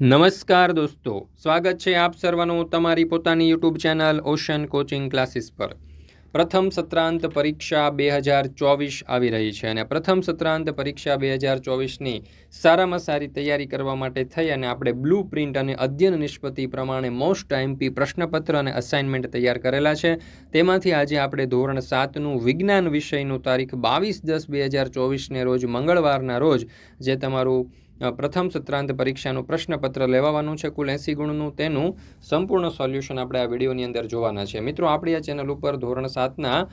નમસ્કાર દોસ્તો, સ્વાગત છે આપ સર્વનું તમારી પોતાની YouTube channel Ocean coaching classes પર. પ્રથમ સત્રાંત પરીક્ષા બે હજાર ચોવીસ આવી રહી છે અને પ્રથમ સત્રાંત પરીક્ષા બે હજાર ચોવીસની સારામાં સારી તૈયારી કરવા માટે થઈ અને આપણે બ્લુ પ્રિન્ટ અને અધ્યયન નિષ્પત્તિ પ્રમાણે મોસ્ટ એમપી પ્રશ્નપત્ર અને અસાઇનમેન્ટ તૈયાર કરેલા છે. તેમાંથી આજે આપણે ધોરણ સાતનું વિજ્ઞાન વિષયનું તારીખ બાવીસ દસ બે હજાર ચોવીસને રોજ મંગળવારના રોજ જે તમારું પ્રથમ સત્રાંત પરીક્ષાનું પ્રશ્નપત્ર લેવાનું છે. કુલ એંસી ગુણનું તેનું સંપૂર્ણ સોલ્યુશન આપણે આ વિડીયોની અંદર જોવાના છે. મિત્રો, આપણી આ ચેનલ ઉપર ધોરણ સાતના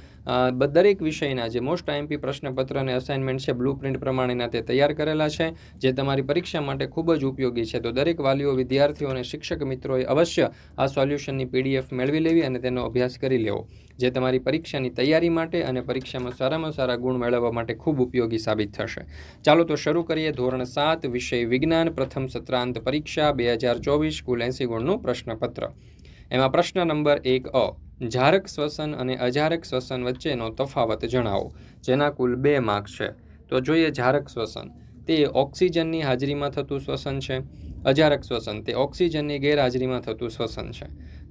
દરેક વિષયના જે મોસ્ટ આઈએમપી પ્રશ્નપત્ર અને અસાઇનમેન્ટ છે, બ્લુ પ્રિન્ટ પ્રમાણેના તે તૈયાર કરેલા છે, જે તમારી પરીક્ષા માટે ખૂબ જ ઉપયોગી છે. તો દરેક વાલીઓ, વિદ્યાર્થીઓ અને શિક્ષક મિત્રોએ અવશ્ય આ સોલ્યુશનની પીડીએફ મેળવી લેવી અને તેનો અભ્યાસ કરી લેવો. જે તમારી પરીક્ષાની તૈયારી માટે અને પરીક્ષામાં સારામાં સારા ગુણ મેળવવા માટે ખૂબ ઉપયોગી સાબિત થશે. ચાલો તો શરૂ કરીએ ધોરણ સાત, વિષય વિજ્ઞાન, પ્રથમ સત્રાંત પરીક્ષા, બે હજાર ચોવીસ, કુલ એંસી ગુણનું પ્રશ્નપત્ર. એમાં પ્રશ્ન નંબર એક અ, જારક શ્વસન અને અજારક શ્વસન વચ્ચેનો તફાવત જણાવો, જેના કુલ બે માર્ક છે. તો જોઈએ જારક શ્વસન. તે ઓક્સિજનની હાજરીમાં થતું શ્વસન છે. અજારક શ્વસન, તે ઓક્સિજનની ગેરહાજરીમાં થતું શ્વસન છે.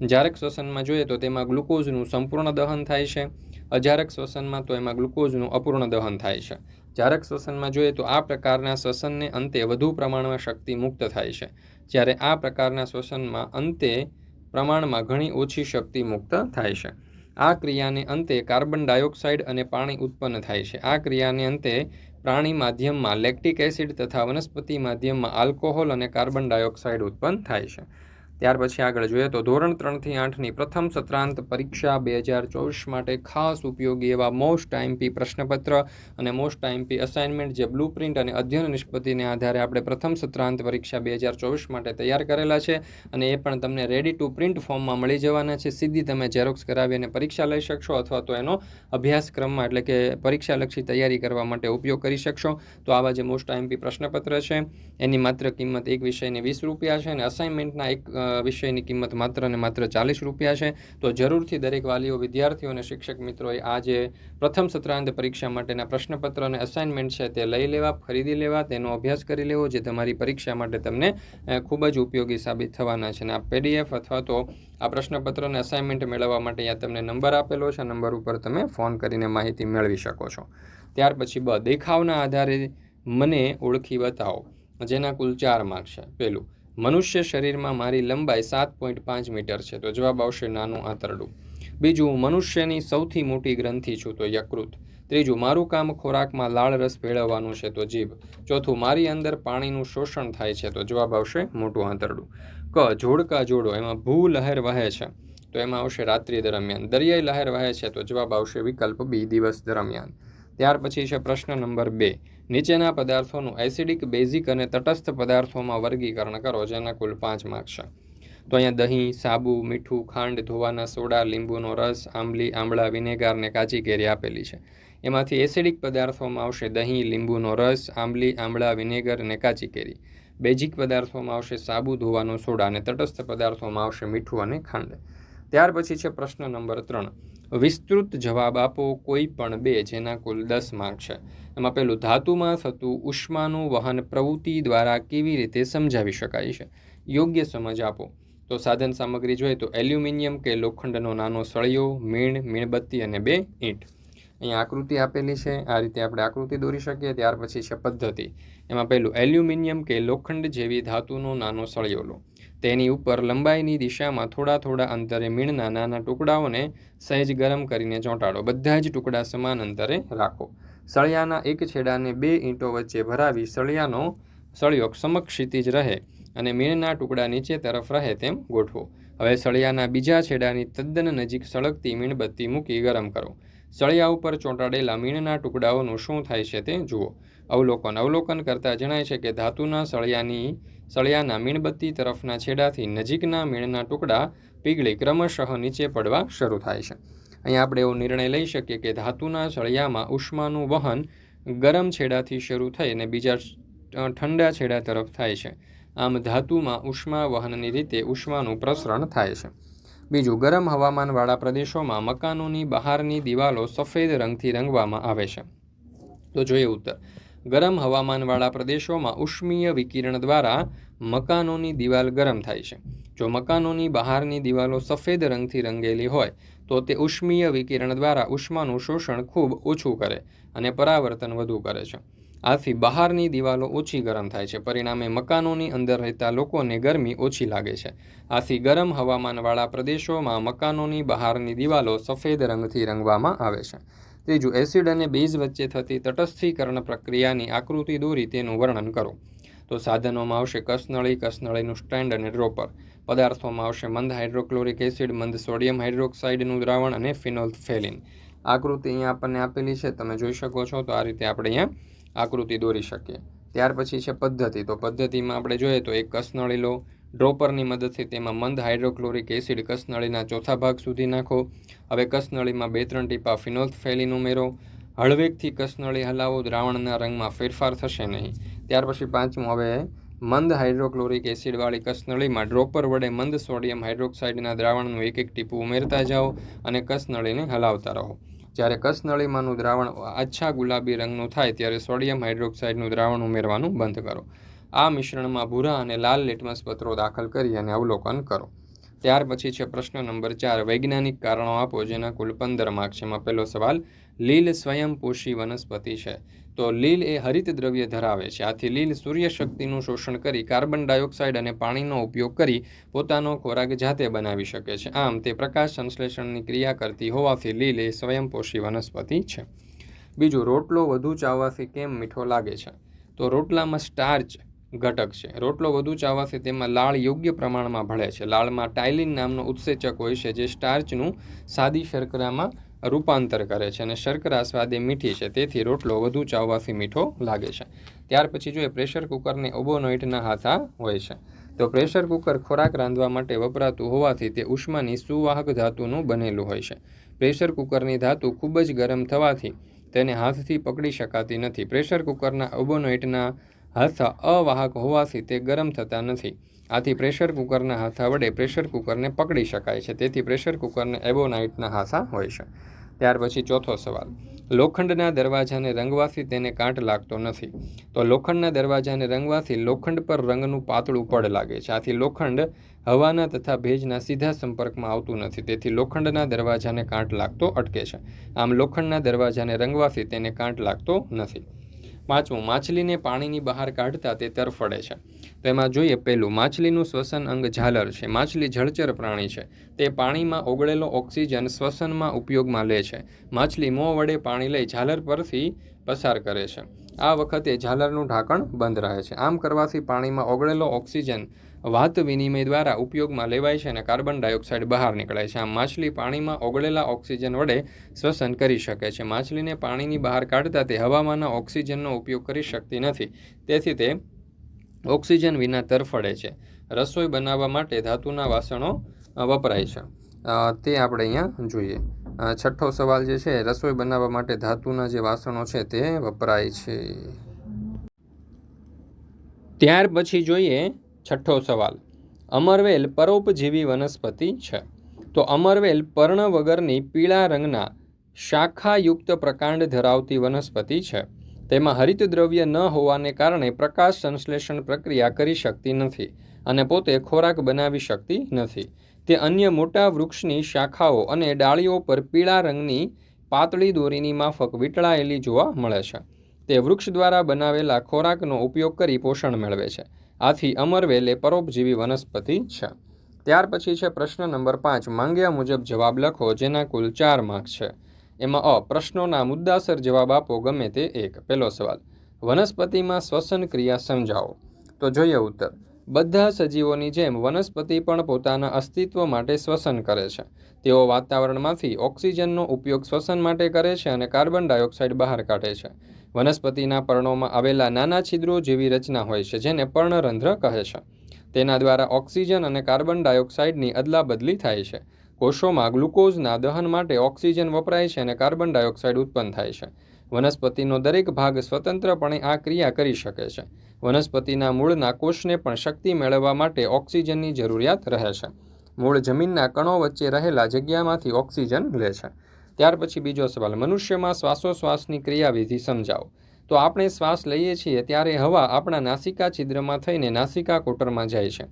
જારક શ્વસનમાં જોઈએ તો તેમાં ગ્લુકોઝનું સંપૂર્ણ દહન થાય છે. અજારક શ્વસનમાં તો એમાં ગ્લુકોઝનું અપૂર્ણ દહન થાય છે. જારક શ્વસનમાં જોઈએ તો આ પ્રકારના શ્વસનને અંતે વધુ પ્રમાણમાં શક્તિ મુક્ત થાય છે. જ્યારે આ પ્રકારના શ્વસનમાં અંતે પ્રમાણમાં ઘણી ઓછી શક્તિ મુક્ત થાય છે. આ ક્રિયાને અંતે કાર્બન ડાયોક્સાઇડ અને પાણી ઉત્પન્ન થાય છે. આ ક્રિયાને અંતે પ્રાણી માધ્યમમાં લેક્ટિક એસિડ તથા વનસ્પતિ માધ્યમમાં આલ્કોહોલ અને કાર્બન ડાયોક્સાઇડ ઉત્પન્ન થાય છે. ત્યાર પછી આગળ જોઈએ તો ધોરણ ત્રણથી આઠની પ્રથમ સત્રાંત પરીક્ષા બે હજાર ચોવીસ માટે ખાસ ઉપયોગી એવા મોસ્ટ ટાઈમપી પ્રશ્નપત્ર અને મોસ્ટ ટાઈમપી અસાઇનમેન્ટ જે બ્લુ પ્રિન્ટ અને અધ્યયન નિષ્પત્તિને આધારે આપણે પ્રથમ સત્રાંત પરીક્ષા બે હજાર ચોવીસ માટે તૈયાર કરેલા છે અને એ પણ તમને રેડી ટુ પ્રિન્ટ ફોર્મમાં મળી જવાના છે. સીધી તમે ઝેરોક્સ કરાવી અને પરીક્ષા લઈ શકશો અથવા તો એનો અભ્યાસક્રમમાં એટલે કે પરીક્ષાલક્ષી તૈયારી કરવા માટે ઉપયોગ કરી શકશો. તો આવા જે મોસ્ટ ટાઈમપી પ્રશ્નપત્ર છે, એની માત્ર કિંમત એક વિષયની વીસ રૂપિયા છે અને અસાઇનમેન્ટના એક વિષયની કિંમત માત્ર ને માત્ર ચાલીસ રૂપિયા છે. તો જરૂરથી દરેક વાલીઓ, વિદ્યાર્થીઓ અને શિક્ષક મિત્રોએ આ જે પ્રથમ સત્રાંત પરીક્ષા માટેના પ્રશ્નપત્ર અને અસાઇનમેન્ટ છે તે લઈ લેવા, ખરીદી લેવા, તેનો અભ્યાસ કરી લેવો, જે તમારી પરીક્ષા માટે તમને ખૂબ જ ઉપયોગી સાબિત થવાના છે. અને આ પીડીએફ અથવા તો આ પ્રશ્નપત્ર અને અસાઇનમેન્ટ મેળવવા માટે અહીંયા તમને નંબર આપેલો છે. નંબર ઉપર તમે ફોન કરીને માહિતી મેળવી શકો છો. ત્યાર પછી બ, દેખાવના આધારે મને ઓળખી બતાવો. જેના કુલ ચાર માર્ક છે. પહેલું મનુષ્ય શરીરમાં મારી લંબાઈ સાત પોઈન્ટ પાંચ મીટર છે. તો જવાબ આવશે નાનું આંતરડું. બીજું, મનુષ્યની સૌથી મોટી ગ્રંથિ છું, તો યકૃત. ત્રીજું, મારું કામ ખોરાકમાં લાળ રસ ભેળવવાનું છે, તો જીભ. ચોથું, મારી અંદર પાણીનું શોષણ થાય છે, તો જવાબ આવશે મોટું આંતરડું. ક, જોડકા જોડો, એમાં ભૂ લહેર વહે છે. તો એમાં આવશે રાત્રિ દરમિયાન. દરિયાઈ લહેર વહે છે, તો જવાબ આવશે વિકલ્પ બી દિવસ દરમિયાન. ત્યાર પછી છે પ્રશ્ન નંબર બે. નીચેના પદાર્થોનું એસિડિક બેઝિક અને તટસ્થ પદાર્થોમાં વર્ગીકરણ કરો, જેના કુલ પાંચ માર્ક છે. તો અહીંયા દહીં, સાબુ, મીઠું, ખાંડ, ધોવાના સોડા, લીંબુનો રસ, આંબલી આમળા વિનેગાર ને કાચી કેરી આપેલી છે. એમાંથી એસિડિક પદાર્થોમાં આવશે દહીં, લીંબુનો રસ, આંબલી આમળા વિનેગર અને કાચી કેરી. બેઝિક પદાર્થોમાં આવશે સાબુ, ધોવાનો સોડા અને તટસ્થ પદાર્થોમાં આવશે મીઠું અને ખાંડ. ત્યાર પછી છે પ્રશ્ન નંબર ત્રણ. વિસ્તૃત જવાબ આપો કોઈ પણ બે, જેના કુલ દસ માર્ક છે. એમાં પેલું ધાતુમાં થતું ઉષ્માનું વહન પ્રવૃત્તિ દ્વારા કેવી રીતે સમજાવી શકાય છે? યોગ્ય સમજ આપો. તો સાધન સામગ્રી જોઈએ તો એલ્યુમિનિયમ કે લોખંડનો નાનો સળિયો, મીણ, મીણબત્તી અને બે ઈંટ. અહીંયા આકૃતિ આપેલી છે, આ રીતે આપણે આકૃતિ દોરી શકીએ, ત્યાર પછી છે પદ્ધતિ. એમાં પહેલું, એલ્યુમિનિયમ કે લોખંડ જેવી ધાતુનો નાનો સળિયો લો. તેની ઉપર લંબાઈની દિશામાં થોડા થોડા અંતરે મીણના નાના ટુકડાઓને સહેજ ગરમ કરીને ચોંટાડો. બધા જ ટુકડા સમાન અંતરે રાખો. સળિયાના એક છેડાને બે ઈંટો વચ્ચે ભરાવી સળિયાનો સળિયો સમક્ષિતિજ રહે અને મીણના ટુકડા નીચે તરફ રહે તેમ ગોઠવો. હવે સળિયાના બીજા છેડાની તદ્દન નજીક સળગતી મીણબત્તી મૂકી ગરમ કરો. સળિયા ઉપર ચોંટાડેલા મીણના ટુકડાઓનું શું થાય છે તે જુઓ. અવલોકન અવલોકન કરતાં જણાય છે કે ધાતુના સળિયાની, સળિયાના મીણબત્તી તરફના છેડાથી નજીકના મીણના ટુકડા પીગળી ક્રમશઃ નીચે પડવા શરૂ થાય છે. અહીંયા આપણે એવો નિર્ણય લઈ શકીએ કે ધાતુના સળિયામાં ઉષ્માનું વહન ગરમ છેડાથી શરૂ થઈ અને બીજા ઠંડા છેડા તરફ થાય છે. આમ ધાતુમાં ઉષ્મા વહનની રીતે ઉષ્માનું પ્રસરણ થાય છે. બીજું ગરમ હવામાનવાળા પ્રદેશોમાં મકાનોની બહારની દિવાલો સફેદ રંગથી રંગવામાં આવે છે. તો જોઈએ ઉત્તર. ગરમ હવામાનવાળા પ્રદેશોમાં ઉષ્મીય વિકિરણ દ્વારા મકાનોની દિવાલ ગરમ થાય છે. જો મકાનોની બહારની દિવાલો સફેદ રંગથી રંગેલી હોય, તો તે ઉષ્મીય વિકિરણ દ્વારા ઉષ્માનું શોષણ ખૂબ ઓછું કરે અને પરાવર્તન વધુ કરે છે. આથી બહારની દિવાલો ઓછી ગરમ થાય છે. પરિણામે મકાનોની અંદર રહેતા લોકોને ગરમી ઓછી લાગે છે. આથી ગરમ હવામાનવાળા પ્રદેશોમાં મકાનોની બહારની દિવાલો સફેદ રંગથી રંગવામાં આવે છે. ત્રીજું, એસિડ અને બેઝ વચ્ચે થતી તટસ્થીકરણ પ્રક્રિયાની આકૃતિ દોરી તેનું વર્ણન કરો. તો સાધનોમાં આવશે કસનળી, કસનળીનું સ્ટેન્ડ અને ડ્રોપર. પદાર્થોમાં આવશે મંદ હાઇડ્રોક્લોરિક એસિડ, મંદ સોડિયમ હાઇડ્રોક્સાઇડનું દ્રાવણ અને ફિનોલ્ફેલિન આકૃતિ અહીંયા આપણને આપેલી છે. તમે જોઈ શકો છો. તો આ રીતે આપણે અહીંયા આકૃતિ દોરી શકીએ. ત્યાર પછી છે પદ્ધતિ. તો પદ્ધતિમાં આપણે જોઈએ તો એક કસનળી લો ડ્રોપરની મદદથી તેમાં મંદ હાઇડ્રોક્લોરિક એસિડ કસનળીના ચોથા ભાગ સુધી નાખો. હવે કસનળીમાં બે ત્રણ ટીપા ફિનોલ્ફેલિન ઉમેરો. હળવેકથી કસનળી હલાવો. દ્રાવણના રંગમાં ફેરફાર થશે નહીં. ત્યાર પછી પાંચમું, હવે મંદ હાઇડ્રોક્લોરિક એસિડવાળી કસનળીમાં ડ્રોપર વડે મંદ સોડિયમ હાઇડ્રોક્સાઇડના દ્રાવણનું એક એક ટીપું ઉમેરતા જાઓ અને કસનળીને હલાવતા રહો. જ્યારે કસનળીમાંનું દ્રાવણ આછા ગુલાબી રંગનું થાય ત્યારે સોડિયમ હાઇડ્રોક્સાઇડનું દ્રાવણ ઉમેરવાનું બંધ કરો. આ મિશ્રણમાં ભૂરા અને લાલ લિટમસ પત્રો દાખલ કરી અને અવલોકન કરો. ત્યાર પછી છે પ્રશ્ન નંબર ચાર, વૈજ્ઞાનિક કારણો આપો જેના કુલ પંદર માર્ક છે. પહેલો સવાલ, લીલ સ્વયંપોષી વનસ્પતિ છે. તો લીલ એ હરિત દ્રવ્ય ધરાવે છે. આથી લીલ સૂર્ય શક્તિનું શોષણ કરી કાર્બન ડાયોક્સાઇડ અને પાણીનો ઉપયોગ કરી પોતાનો ખોરાક જાતે બનાવી શકે છે. આમ તે પ્રકાશ સંશ્લેષણની ક્રિયા કરતી હોવાથી લીલ એ સ્વયંપોષી વનસ્પતિ છે. બીજું, રોટલો વધુ ચાવવાથી કેમ મીઠો લાગે છે? તો રોટલામાં સ્ટાર્ચ ઘટક છે. રોટલો વધુ ચાવવાથી તેમાં લાળ યોગ્ય પ્રમાણમાં ભળે છે. લાળમાં ટાઇલિન નામનો ઉત્સેચક હોય છે જે સ્ટાર્ચનું સાદી શર્કરામાં રૂપાંતર કરે છે અને શર્કરા સ્વાદે મીઠી છે. તેથી રોટલો વધુ ચાવવાથી મીઠો લાગે છે. ત્યાર પછી જોઈએ પ્રેશર કુકરને ઓબોનોઇટના હાથા હોય છે, તો પ્રેશર કુકર ખોરાક રાંધવા માટે વપરાતું હોવાથી તે ઉષ્માની સુવાહક ધાતુનું બનેલું હોય છે. પ્રેશર કુકરની ધાતુ ખૂબ જ ગરમ થવાથી તેને હાથથી પકડી શકાતી નથી. પ્રેશર કુકરના ઓબોનોઇટના હાથા અવાહક હોવાથી તે ગરમ થતા નથી. આથી પ્રેશર કુકરના હાથા વડે પ્રેશર કુકરને પકડી શકાય છે. તેથી પ્રેશર કુકરને એબોનાઇટના હાથા હોય છે. ત્યાર પછી ચોથો સવાલ. લોખંડના દરવાજાને રંગવાથી તેને કાંટ લાગતો નથી. તો લોખંડના દરવાજાને રંગવાથી લોખંડ પર રંગનું પાતળું પડ લાગે છે. આથી લોખંડ હવાના તથા ભેજના સીધા સંપર્કમાં આવતું નથી. તેથી લોખંડના દરવાજાને કાંટ લાગતો અટકે છે. આમ લોખંડના દરવાજાને રંગવાથી તેને કાંટ લાગતો નથી. પાંચમું, માછલીને પાણીની બહાર કાઢતા તે તરફડે છે. તો એમાં જોઈએ પહેલું, માછલીનું શ્વસન અંગ ઝાલર છે. માછલી જળચર પ્રાણી છે. તે પાણીમાં ઓગળેલો ઓક્સિજન શ્વસનમાં ઉપયોગમાં લે છે. માછલી મોં વડે પાણી લઈ ઝાલર પરથી પસાર કરે છે. આ વખતે ઝાલરનું ઢાંકણ બંધ રહે છે. આમ કરવાથી પાણીમાં ઓગળેલો ઓક્સિજન વાત વિનિમય દ્વારા ઉપયોગમાં લેવાય છે અને કાર્બન ડાયોક્સાઇડ બહાર નીકળે છે. આમ માછલી પાણીમાં ઓગળેલા ઓક્સિજન વડે શ્વસન કરી શકે છે. માછલીને પાણીની બહાર કાઢતા તે હવામાંના ઓક્સિજનનો ઉપયોગ કરી શકતી નથી. તેથી તે ઓક્સિજન વિના તરફડે છે. રસોઈ બનાવવા માટે ધાતુના વાસણો વપરાય છે. તે આપણે અહીંયા જોઈએ. છઠ્ઠો સવાલ જે છે, રસોઈ બનાવવા માટે ધાતુના જે વાસણો છે તે વપરાય છે. ત્યાર પછી જોઈએ છઠ્ઠો સવાલ. અમરવેલ પરોપજીવી વનસ્પતિ છે. તો અમરવેલ પર્ણ વગરની પીળા રંગના શાખાયુક્ત પ્રકાંડ ધરાવતી વનસ્પતિ છે. તેમાં હરિતદ્રવ્ય ન હોવાને કારણે પ્રકાશ સંશ્લેષણ પ્રક્રિયા કરી શકતી નથી અને પોતે ખોરાક બનાવી શકતી નથી. તે અન્ય મોટા વૃક્ષની શાખાઓ અને ડાળીઓ પર પીળા રંગની પાતળી દોરીની માફક વીંટળાયેલી જોવા મળે છે. તે વૃક્ષ દ્વારા બનાવેલા ખોરાકનો ઉપયોગ કરી પોષણ મેળવે છે. આથી અમરવેલ એ પરોપજીવી વનસ્પતિ છે. ત્યાર પછી છે પ્રશ્ન નંબર પાંચ. માંગ્યા મુજબ જવાબ લખો, જેના કુલ ચાર માર્ક છે. એમાં અ, પ્રશ્નોના મુદ્દાસર જવાબ આપો, ગમે તે એક. પહેલો સવાલ, વનસ્પતિમાં શ્વસન ક્રિયા સમજાવો. તો જોઈએ ઉત્તર. બધા સજીવોની જેમ વનસ્પતિ પણ પોતાના અસ્તિત્વ માટે શ્વસન કરે છે. તેઓ વાતાવરણમાંથી ઓક્સિજનનો ઉપયોગ શ્વસન માટે કરે છે અને કાર્બન ડાયોક્સાઇડ બહાર કાઢે છે. વનસ્પતિના પર્ણોમાં આવેલા નાના છિદ્રો જેવી રચના હોય છે, જેને પર્ણરંધ્ર કહે છે. તેના દ્વારા ઓક્સિજન અને કાર્બન ડાયોક્સાઇડની અદલાબદલી થાય છે. કોષોમાં ગ્લુકોઝના દહન માટે ઓક્સિજન વપરાય છે અને કાર્બન ડાયોક્સાઇડ ઉત્પન્ન થાય છે. વનસ્પતિનો દરેક ભાગ સ્વતંત્રપણે આ ક્રિયા કરી શકે છે. વનસ્પતિના મૂળના કોષને પણ શક્તિ મેળવવા માટે ઓક્સિજનની જરૂરિયાત રહે છે. મૂળ જમીનના કણો વચ્ચે રહેલા જગ્યામાંથી ઓક્સિજન લે છે. ત્યાર પછી બીજો સવાલ, મનુષ્યમાં શ્વાસોશ્વાસની ક્રિયાવિધિ સમજાવો. તો આપણે શ્વાસ લઈએ છીએ ત્યારે હવા આપણા નાસિકા છિદ્રમાં થઈને નાસિકા કોટરમાં જાય છે.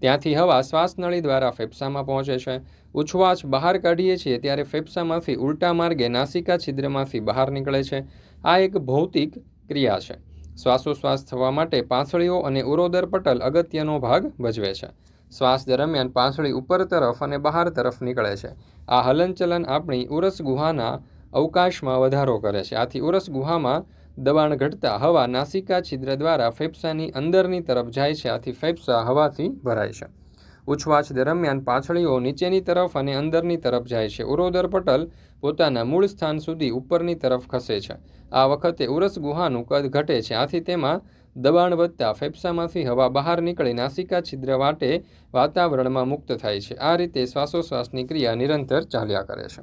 ત્યાંથી હવા શ્વાસનળી દ્વારા ફેફસામાં પહોંચે છે. ઉચ્છવાસ બહાર કાઢીએ છીએ ત્યારે ફેફસામાંથી ઉલટા માર્ગે નાસિકા છિદ્રમાંથી બહાર નીકળે છે. આ એક ભૌતિક ક્રિયા છે. શ્વાસોશ્વાસ થવા માટે પાંસળીઓ અને ઉરોદર પટલ અગત્યનો ભાગ ભજવે છે. શ્વાસ દરમિયાન પાંસળી ઉપર તરફ અને બહાર તરફ નીકળે છે. આ હલનચલન આપણી ઉરસ ગુહાના અવકાશમાં વધારો કરે છે. આથી ઉરસ ગુહામાં દબાણ ઘટતા હવા નાસિકા છિદ્ર દ્વારા ફેફસાની અંદરની તરફ જાય છે. આથી ફેફસા હવાથી ભરાય છે. ઉછવાછ દરમિયાન પાછળીઓ નીચેની તરફ અને અંદરની તરફ જાય છે. ઉરોદર પટલ પોતાના મૂળ સ્થાન સુધી ઉપરની તરફ ખસે છે. આ વખતે ઉરસ ગુહાનું કદ ઘટે છે. આથી તેમાં દબાણ વધતા ફેફસામાંથી હવા બહાર નીકળી નાસિકા છિદ્ર વાટે વાતાવરણમાં મુક્ત થાય છે. આ રીતે શ્વાસોશ્વાસની ક્રિયા નિરંતર ચાલ્યા કરે છે.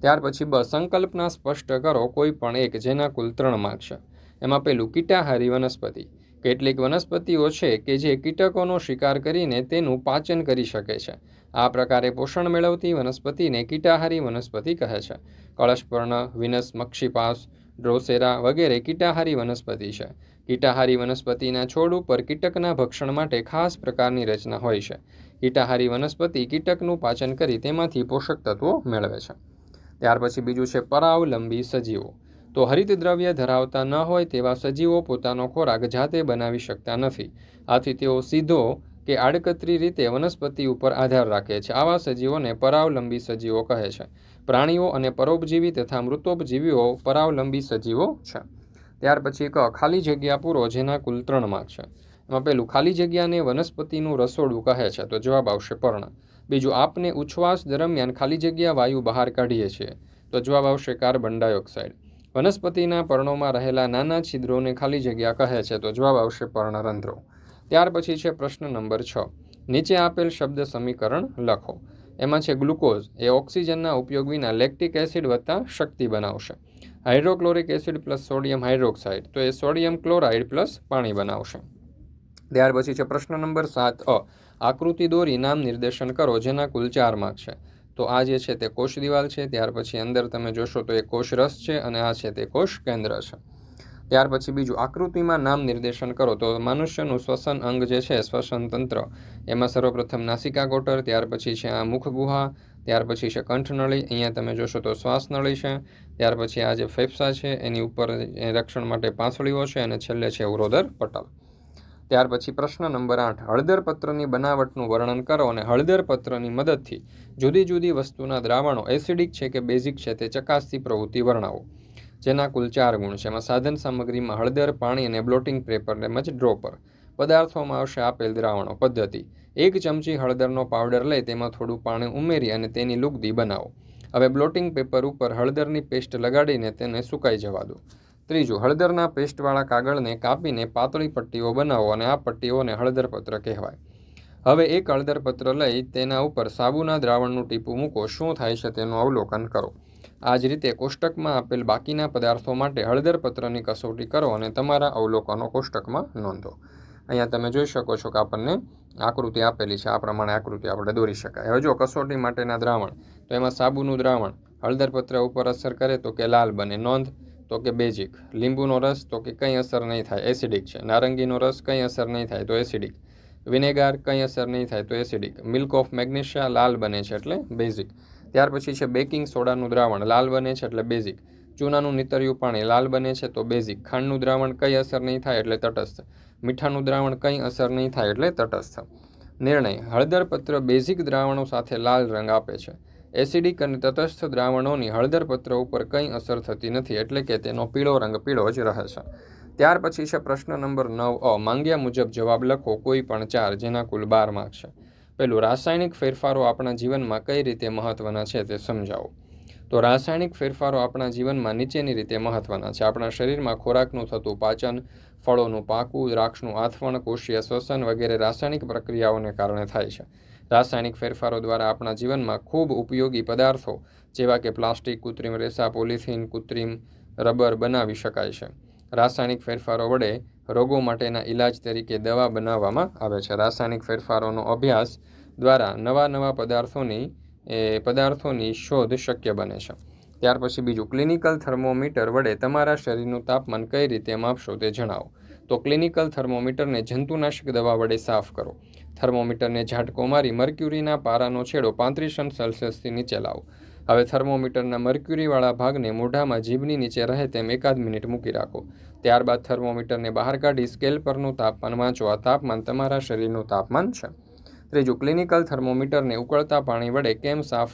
ત્યાર પછી બ સંકલ્પના સ્પષ્ટ કરો કોઈ પણ એક જેના કુલ ત્રણ માર્ગ છે. એમાં પેલું કીટાહારી વનસ્પતિ. કેટલીક વનસ્પતિઓ છે કે જે કીટકોનો શિકાર કરીને તેનું પાચન કરી શકે છે. આ પ્રકારે પોષણ મેળવતી વનસ્પતિને કીટાહારી વનસ્પતિ કહે છે. કળશપર્ણ, વિનસ, મક્ષીપાસ, ડ્રોસેરા વગેરે કીટાહારી વનસ્પતિ છે. કીટાહારી વનસ્પતિના છોડ ઉપર કીટકના ભક્ષણ માટે ખાસ પ્રકારની રચના હોય છે. કીટાહારી વનસ્પતિ કીટકનું પાચન કરી તેમાંથી પોષક તત્વો મેળવે છે. ત્યાર પછી બીજું છે પરાવલંબી સજીવો. તો હરિત દ્રવ્ય ધરાવતા ન હોય તેવા સજીવો પોતાનો ખોરાક જાતે બનાવી શકતા નથી. આથી તેઓ સીધો કે આડકતરી રીતે વનસ્પતિ ઉપર આધાર રાખે છે. આવા સજીવોને પરાવલંબી સજીવો કહે છે. પ્રાણીઓ અને પરોપજીવી તથા મૃતોપજીવીઓ પરાવલંબી સજીવો છે. ત્યાર પછી એક ખાલી જગ્યા પૂરો જેના કુલ ત્રણ માર્ક છે. એમાં પેલું ખાલી જગ્યાને વનસ્પતિનું રસોડું કહે છે, તો જવાબ આવશે પર્ણ. બીજું, આપને ઉચ્છવાસ દરમિયાન ખાલી જગ્યા વાયુ બહાર કાઢીએ છીએ, તો જવાબ આવશે કાર્બન ડાયોક્સાઇડ. વનસ્પતિના પર્ણોમાં રહેલા નાના છિદ્રોને ખાલી જગ્યા કહે છે, તો જવાબ આવશે પર્ણરંધ્રો. ત્યાર પછી છે પ્રશ્ન નંબર છ. નીચે આપેલ શબ્દ સમીકરણ લખો. એમાં છે ગ્લુકોઝ, એ ઓક્સિજનના ઉપયોગ વિના લેક્ટિક એસિડ વત્તા શક્તિ બનાવશે. Hydrochloric acid plus sodium hydroxide. તો એ સોડિયમ ક્લોરાઇડ પ્લસ પાણી બનાવશે. ત્યાર પછી છે પ્રશ્ન નંબર સાત અ. આકૃતિ દોરી નામ નિર્દેશન કરો જેના કુલ ચાર માર્ક છે. તો આ જે છે તે કોષ દિવાલ છે. ત્યાર પછી અંદર તમે જોશો તો એ કોષ રસ છે અને આ છે તે કોષ કેન્દ્ર છે. ત્યાર પછી બીજું આકૃતિમાં નામ નિર્દેશન કરો તો મનુષ્યનું શ્વસન અંગ જે છે, શ્વસન તંત્ર. એમાં સર્વપ્રથમ નાસિકા ગોટર, ત્યાર પછી છે આ મુખ ગુહા ત્યાર પછી છે કંઠનળી, અહીંયા તમે જોશો તો શ્વાસનળી છે. ત્યાર પછી આ જે ફેફસા છે, એની ઉપર રક્ષણ માટે પાંસળીઓ છે અને છેલ્લે છે ઉરોદર પટલ. ત્યાર પછી પ્રશ્ન નંબર આઠ, હળદર પત્રની બનાવટનું વર્ણન કરો અને હળદર પત્રની મદદથી જુદી જુદી વસ્તુના દ્રાવણો એસિડિક છે કે બેઝિક છે તે ચકાસતી પ્રવૃત્તિ વર્ણવો. જેના કુલ ચાર ગુણ છે. એમાં સાધન સામગ્રીમાં હળદર, પાણી અને બ્લોટિંગ પેપર તેમજ ડ્રોપર. પદાર્થોમાં આવશે આપેલ દ્રાવણો. પદ્ધતિ. એક ચમચી હળદરનો પાવડર લઈ તેમાં થોડું પાણી ઉમેરી અને તેની લુગદી બનાવો. હવે બ્લોટિંગ પેપર ઉપર હળદરની પેસ્ટ લગાડીને તેને સુકાઈ જવા દો. ત્રીજું, હળદરના પેસ્ટવાળા કાગળને કાપીને પાતળી પટ્ટીઓ બનાવો અને આ પટ્ટીઓને હળદરપત્ર કહેવાય. હવે એક હળદરપત્ર લઈ તેના ઉપર સાબુના દ્રાવણનું ટીપું મૂકો. શું થાય છે તેનું અવલોકન કરો. આ જ રીતે કોષ્ટકમાં આપેલ બાકીના પદાર્થો માટે હળદરપત્રની કસોટી કરો અને તમારા અવલોકનો કોષ્ટકમાં નોંધો. અહીંયા તમે જોઈ શકો છો કે આપણને આકૃતિ આપેલી છે. આ પ્રમાણે આકૃતિ આપણે દોરી શકાય. હવે જો કસોટી માટેના દ્રાવણ, તો એમાં સાબુનું દ્રાવણ હળદરપત્ર ઉપર અસર કરે તો કે લાલ બને. નોંધ, તો કે બેઝિક. લીંબુનો રસ, તો કે કંઈ અસર નહીં થાય. એસિડિક છે. નારંગીનો રસ કંઈ અસર નહીં થાય તો એસિડિક. વિનેગાર કંઈ અસર નહીં થાય તો એસિડિક. મિલ્ક ઓફ મેગ્નેશિયા લાલ બને છે એટલે બેઝિક. ત્યાર પછી છે બેકિંગ સોડાનું દ્રાવણ, લાલ બને છે એટલે બેઝિક. ચૂનાનું નીતર્યું પાણી, લાલ બને છે તો બેઝિક. ખાંડનું દ્રાવણ કંઈ અસર નહીં થાય એટલે તટસ્થ. મીઠાનું દ્રાવણ કંઈ અસર નહીં થાય એટલે તટસ્થ. નિર્ણય હળદર પત્ર બેઝિક દ્રાવણો સાથે લાલ રંગ આપે છે. એસિડિક અને તટસ્થ દ્રાવણોની હળદર પત્ર ઉપર કંઈ અસર થતી નથી એટલે કે તેનો પીળો રંગ પીળો જ રહે છે. ત્યાર પછી છે પ્રશ્ન નંબર નવ અ, માંગ્યા મુજબ જવાબ લખો કોઈ પણ ચાર જેના કુલ બાર માર્ક છે. પેલું રાસાયણિક ફેરફારો આપણા જીવનમાં કઈ રીતે મહત્વના છે તે સમજાવો. તો રાસાયણિક ફેરફારો આપણા જીવનમાં નીચેની રીતે મહત્વના છે. આપણા શરીરમાં ખોરાકનું થતું પાચન ફળોનું પાકું, દ્રાક્ષનું આથવણ કોષીય શ્વસન વગેરે રાસાયણિક પ્રક્રિયાઓને કારણે થાય છે. રાસાયણિક ફેરફારો દ્વારા આપણા જીવનમાં ખૂબ ઉપયોગી પદાર્થો, જેવા કે પ્લાસ્ટિક, કૃત્રિમ રેસા, પોલિથીન, કૃત્રિમ રબર બનાવી શકાય છે. રાસાયણિક ફેરફારો વડે રોગો માટેના ઇલાજ તરીકે દવા બનાવવામાં આવે છે. રાસાયણિક ફેરફારોનો અભ્યાસ દ્વારા નવા નવા પદાર્થોની, એ પદાર્થોની શોધ શક્ય બને છે. ત્યાર પછી બીજું ક્લિનિકલ થર્મોમીટર વડે તમારા શરીરનું તાપમાન કઈ રીતે માપશો તે જણાવો. તો ક્લિનિકલ થર્મોમીટરને જંતુનાશક દવા વડે સાફ કરો. થર્મોમીટરને ઝાટકો મારી મર્ક્યુરીના પારાનો છેડો પાંત્રીસ સેલ્સિયસથી નીચે લાવો. હવે થર્મોમીટરના મર્ક્યુરીવાળા ભાગને મોઢામાં જીભની નીચે રહે તેમ એકાદ મિનિટ મૂકી રાખો. ત્યારબાદ થર્મોમીટરને બહાર કાઢી સ્કેલ પરનું તાપમાન વાંચો. આ તાપમાન તમારા શરીરનું તાપમાન છે. ત્રીજું ક્લિનિકલ થર્મોમીટરને ઉકળતા પાણી વડે કેમ સાફ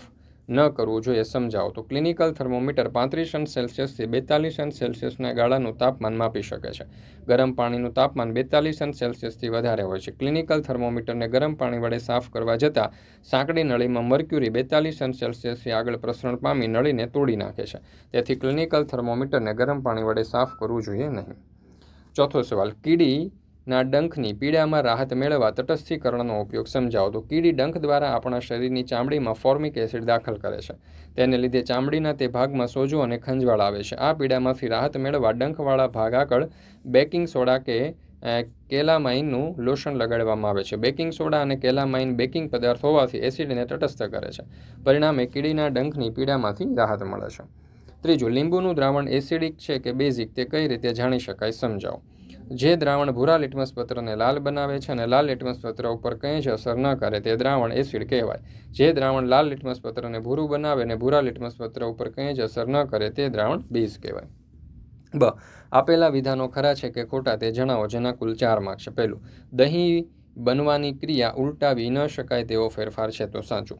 ન કરવું જોઈએ સમજાવો. તો ક્લિનિકલ થર્મોમીટર પાંત્રીસ અંશ સેલ્સિયસથી બેતાલીસ અંશ સેલ્સિયસના ગાળાનું તાપમાન માપી શકે છે. ગરમ પાણીનું તાપમાન બેતાલીસ અંશ સેલ્સિયસથી વધારે હોય છે. ક્લિનિકલ થર્મોમીટરને ગરમ પાણી વડે સાફ કરવા જતાં સાંકડી નળીમાં મર્ક્યુરી બેતાલીસ અંશ સેલ્સિયસથી આગળ પ્રસરણ પામી નળીને તોડી નાખે છે. તેથી ક્લિનિકલ થર્મોમીટરને ગરમ પાણી વડે સાફ કરવું જોઈએ નહીં. ચોથો સવાલ, કીડી ના ડંખની પીડામાં રાહત મેળવવા તટસ્થીકરણનો ઉપયોગ સમજાવો. તો કીડી ડંખ દ્વારા આપણા શરીરની ચામડીમાં ફોર્મિક એસિડ દાખલ કરે છે. તેને લીધે ચામડીના તે ભાગમાં સોજો અને ખંજવાળ આવે છે. આ પીડામાંથી રાહત મેળવવા ડંખવાળા ભાગ આગળ બેકિંગ સોડા કે કેલામાઇનનું લોશન લગાડવામાં આવે છે. બેકિંગ સોડા અને કેલામાઇન બેકિંગ પદાર્થ હોવાથી એસિડને તટસ્થ કરે છે. પરિણામે કીડીના ડંખની પીડામાંથી રાહત મળે છે. ત્રીજું, લીંબુનું દ્રાવણ એસિડિક છે કે બેઝિક તે કઈ રીતે જાણી શકાય સમજાવો. જે દ્રાવણ ભૂરા લિટમસ પત્રને લાલ બનાવે છે અને લાલ લિટમસ પત્ર ઉપર કંઈ જ અસર ન કરે તે દ્રાવણ એસિડ કહેવાય. જે દ્રાવણ લાલ લિટમસ પત્રને ભૂરું બનાવે અને ભૂરા લિટમસ પત્ર ઉપર કંઈ જ અસર ન કરે તે દ્રાવણ બીજ કહેવાય. બ. આપેલા વિધાનો ખરા છે કે ખોટા તે જણાવો જેના કુલ ચાર માર્ક છે. પહેલું, દહીં બનવાની ક્રિયા ઉલટાવી ન શકાય તેવો ફેરફાર છે તો સાચું.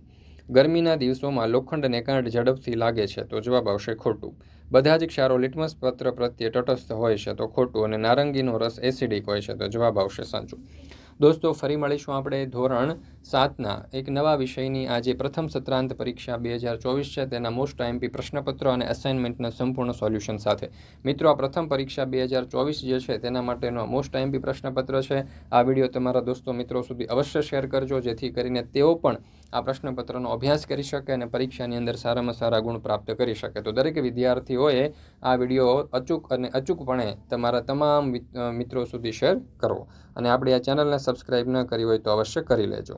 ગરમીના દિવસોમાં લોખંડને કાંઠ ઝડપથી લાગે છે તો જવાબ આવશે ખોટું. બધા જ ક્ષારો લિટમસ પત્ર પ્રત્યે તટસ્થ હોય છે તો ખોટું અને નારંગીનો રસ એસિડિક હોય છે તો જવાબ આવશે સાચું. દોસ્તો, ફરી મળીશું આપણે ધોરણ સાતના એક નવા વિષયની આજે પ્રથમ સત્રાંત પરીક્ષા બે હજાર ચોવીસ છે. તેના મોસ્ટ આઈએમપી પ્રશ્નપત્રો અને અસાઇનમેન્ટના સંપૂર્ણ સોલ્યુશન સાથે. મિત્રો, આ પ્રથમ પરીક્ષા બે હજાર ચોવીસ જે છે તેના માટેનો મોસ્ટ આઈએમપી પ્રશ્નપત્ર છે. આ વીડિયો તમારા દોસ્તો, મિત્રો સુધી અવશ્ય શેર કરજો, જેથી કરીને તેઓ પણ આ પ્રશ્નપત્રનો અભ્યાસ કરી શકે અને પરીક્ષાની અંદર સારામાં સારા ગુણ પ્રાપ્ત કરી શકે. તો દરેક વિદ્યાર્થીઓએ આ વીડિયો અચૂક અને અચૂકપણે તમારા તમામ મિત્રો સુધી શેર કરવો. અને આપણે આ ચેનલને સબસ્ક્રાઈબ ન કરી હોય તો અવશ્ય કરી લેજો.